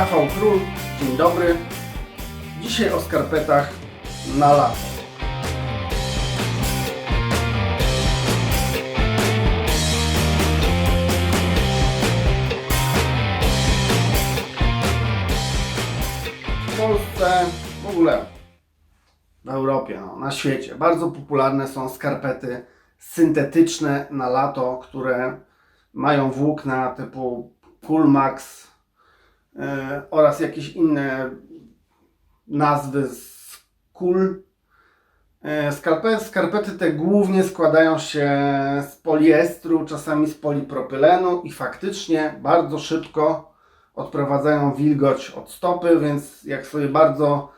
Rafał Król, dzień dobry. Dzisiaj o skarpetach na lato. W Polsce, w ogóle w Europie, no, na świecie, bardzo popularne są skarpety syntetyczne na lato, które mają włókna typu Coolmax oraz jakieś inne nazwy z kul. E, Skarpety, skarpety te głównie składają się z poliestru, czasami z polipropylenu i faktycznie bardzo szybko odprowadzają wilgoć od stopy, więc jak sobie bardzo,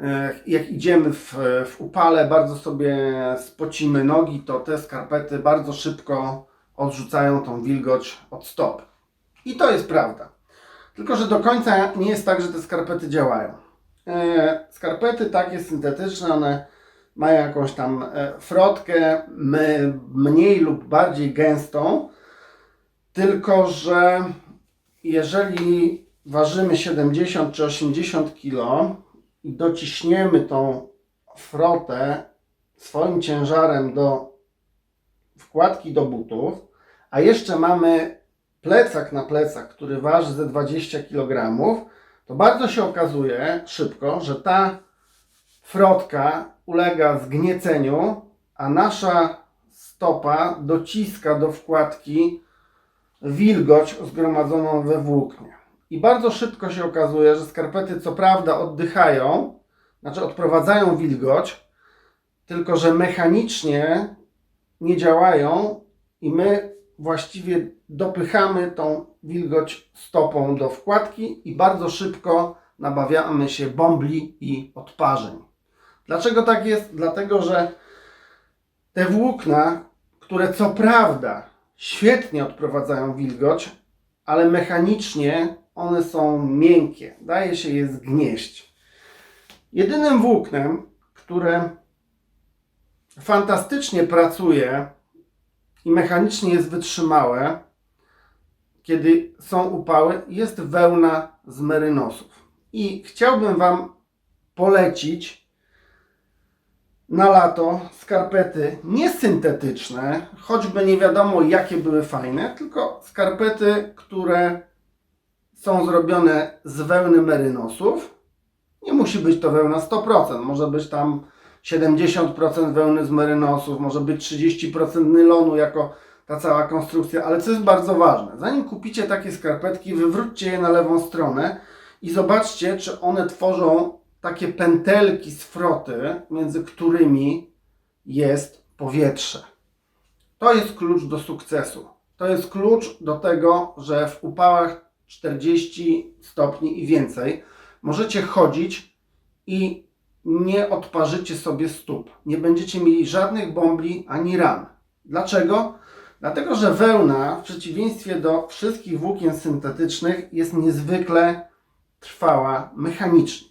e, jak idziemy w, w upale, bardzo sobie spocimy nogi, to te skarpety bardzo szybko odrzucają tą wilgoć od stopy. I to jest prawda. Tylko, że do końca nie jest tak, że te skarpety działają. E, skarpety takie syntetyczne, one mają jakąś tam e, frotkę, mniej lub bardziej gęstą, tylko że jeżeli ważymy 70 czy 80 kg i dociśniemy tą frotę swoim ciężarem do wkładki do butów, a jeszcze mamy plecak na plecach, który waży ze 20 kg, to bardzo się okazuje szybko, że ta frotka ulega zgnieceniu, a nasza stopa dociska do wkładki wilgoć zgromadzoną we włóknie. I bardzo szybko się okazuje, że skarpety co prawda oddychają, znaczy odprowadzają wilgoć, tylko że mechanicznie nie działają i my właściwie dopychamy tą wilgoć stopą do wkładki i bardzo szybko nabawiamy się bombli i odparzeń. Dlaczego tak jest? Dlatego, że te włókna, które co prawda świetnie odprowadzają wilgoć, ale mechanicznie one są miękkie, daje się je zgnieść. Jedynym włóknem, które fantastycznie pracuje i mechanicznie jest wytrzymałe, kiedy są upały, jest wełna z merynosów. I chciałbym Wam polecić na lato skarpety niesyntetyczne, choćby nie wiadomo jakie były fajne, tylko skarpety, które są zrobione z wełny merynosów. Nie musi być to wełna 100%, może być tam 70% wełny z merynosów, może być 30% nylonu jako ta cała konstrukcja, ale co jest bardzo ważne, zanim kupicie takie skarpetki, wywróćcie je na lewą stronę i zobaczcie, czy one tworzą takie pętelki z froty, między którymi jest powietrze. To jest klucz do sukcesu. To jest klucz do tego, że w upałach 40 stopni i więcej możecie chodzić i nie odparzycie sobie stóp. Nie będziecie mieli żadnych bombli ani ran. Dlaczego? Dlatego, że wełna, w przeciwieństwie do wszystkich włókien syntetycznych, jest niezwykle trwała mechanicznie.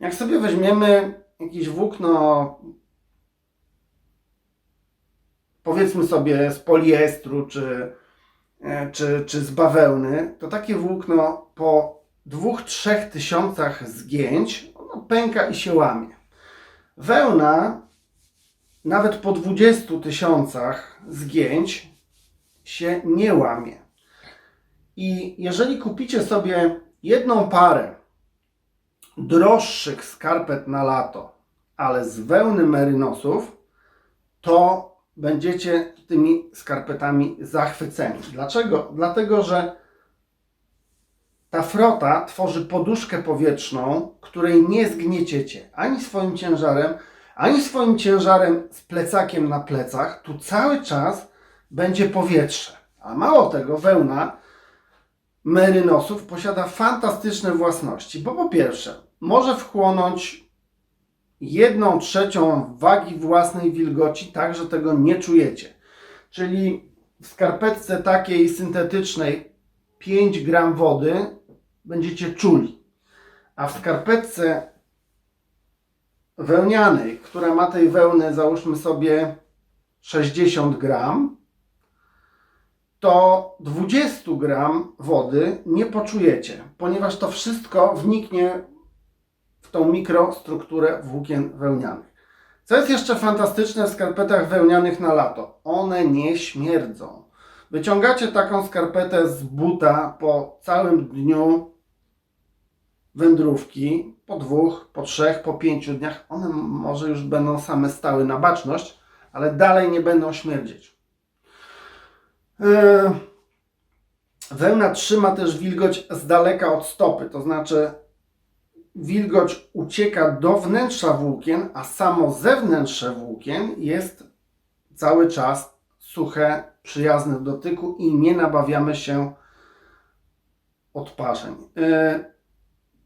Jak sobie weźmiemy jakieś włókno, powiedzmy sobie z poliestru czy, e, czy, czy z bawełny, to takie włókno po dwóch, trzech tysiącach zgięć ono pęka i się łamie. Wełna nawet po 20 tysiącach zgięć się nie łamie. I jeżeli kupicie sobie jedną parę droższych skarpet na lato, ale z wełny merynosów, to będziecie tymi skarpetami zachwyceni. Dlaczego? Dlatego, że ta frota tworzy poduszkę powietrzną, której nie zgnieciecie ani swoim ciężarem, ani swoim ciężarem z plecakiem na plecach. Tu cały czas będzie powietrze. A mało tego, wełna merynosów posiada fantastyczne własności, bo po pierwsze, może wchłonąć jedną trzecią wagi własnej wilgoci, tak że tego nie czujecie. Czyli w skarpetce takiej syntetycznej 5 gram wody będziecie czuli. A w skarpetce wełnianej, która ma tej wełny, załóżmy sobie 60 gram, to 20 gram wody nie poczujecie, ponieważ to wszystko wniknie w tą mikrostrukturę włókien wełnianych. Co jest jeszcze fantastyczne w skarpetach wełnianych na lato? One nie śmierdzą. Wyciągacie taką skarpetę z buta po całym dniu wędrówki, po dwóch, po trzech, po pięciu dniach. One może już będą same stały na baczność, ale dalej nie będą śmierdzieć. Yy, Wełna trzyma też wilgoć z daleka od stopy, to znaczy wilgoć ucieka do wnętrza włókien, a samo zewnętrzne włókien jest cały czas suche, przyjazne w dotyku i nie nabawiamy się odparzeń.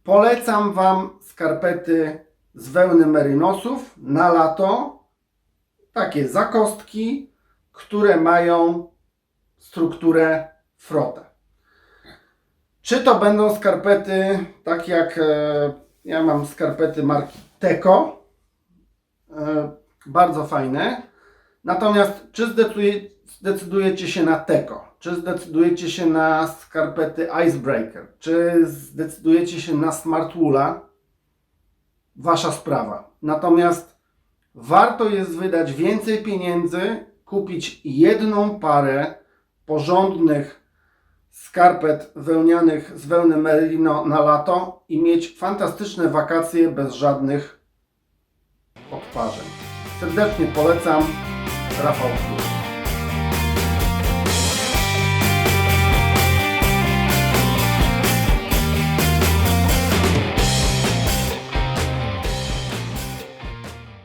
Polecam Wam skarpety z wełny merynosów na lato. Takie zakostki, które mają strukturę frotę. Czy to będą skarpety, tak jak e, ja mam skarpety marki Teko, e, bardzo fajne. Natomiast czy zdecyduje, zdecydujecie się na Teko? Czy zdecydujecie się na skarpety Icebreaker? Czy zdecydujecie się na Smartwoola? Wasza sprawa. Natomiast warto jest wydać więcej pieniędzy, kupić jedną parę porządnych skarpet wełnianych z wełny merino na lato i mieć fantastyczne wakacje bez żadnych odparzeń. Serdecznie polecam. Rafał.